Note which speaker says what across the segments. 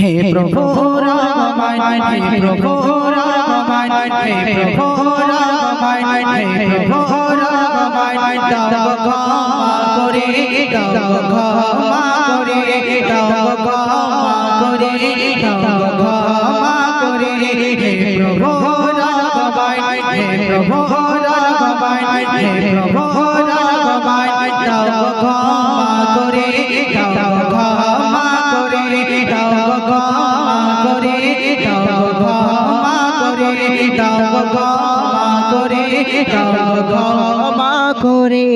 Speaker 1: হে প্রভু রহমান হে প্রভু রহমান হে প্রভু রহমান হে প্রভু রহমান দাও ক্ষমা করে, দাও ক্ষমা করে, দাও ক্ষমা করে, দাও ক্ষমা করে ক্ষমা করে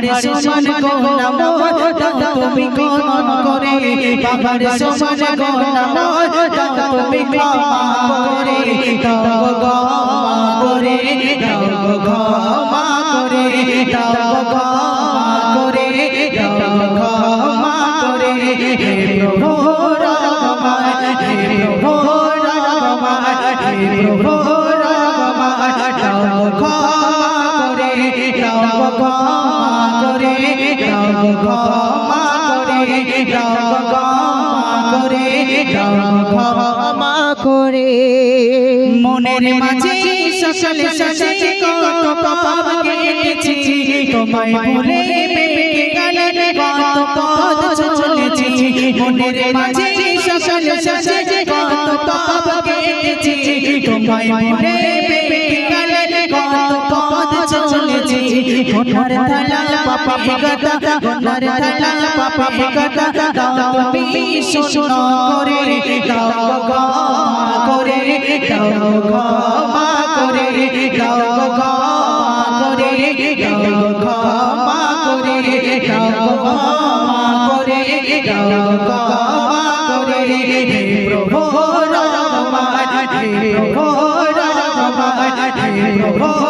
Speaker 1: বাবার সমান গোলাম
Speaker 2: দাদা
Speaker 1: তুমি কোন করে। বাবার সমান গোলাম দাদা তুমি ক্ষমা করে। দাও গো মা করে। দাও গো মা করে। দাও গো মা করে। দাও গো মা করে। হে প্রভু রহমান হে প্রভু রহমান হে প্রভু রহমান দাও গো মা করে। দাও গো তব ক্ষমা করে তব ক্ষমা করে তব ক্ষমা
Speaker 2: করে।
Speaker 1: মনের মাঝে সকলে সাজে কত পাপ কেটেছি তোমায় ভুলে বেঁকে গেলে কত পথ চলেছি। মনের মাঝে সকলে সাজে কত পাপ কেটেছি তোমায় ভুলে ঘটনার থালা পাপা বিগতা ঘটনার থালা পাপা বিগতা দাও তুমি শোষণ করে দাও ক্ষমা করে দাও ক্ষমা করে দাও ক্ষমা করে দাও ক্ষমা করে দাও ক্ষমা করে দাও ক্ষমা করে হে প্রভু রহমান হে প্রভু রহমান হে প্রভু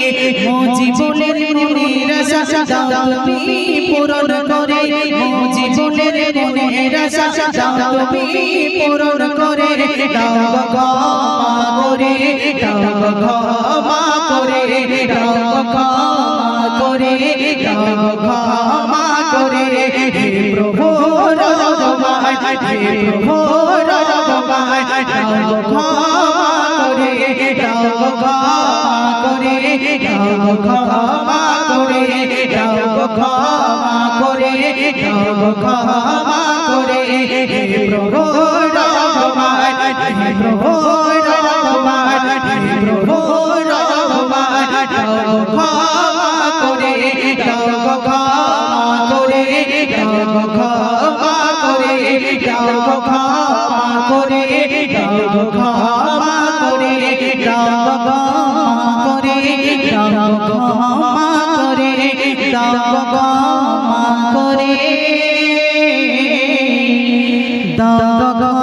Speaker 1: তুমি পূরণ করে জীবনের নিরাশা দাও তুমি পূরণ করে, দাও ক্ষমা করে, দাও ক্ষমা করে, দাও ক্ষমা করে, দাও ক্ষমা করে। হে প্রভু রহমান হে প্রভু রহমান দাও ক্ষমা করে, দাও ক্ষমা করে দাও ক্ষমা করে দাও ক্ষমা করে দাও ক্ষমা করে। হে প্রভু রহমান, হে প্রভু রহমান, হে প্রভু রহমান দাও ক্ষমা করে দাও ক্ষমা করে দাও ক্ষমা করে দাও ক্ষমা দাও ক্ষমা করে। দাও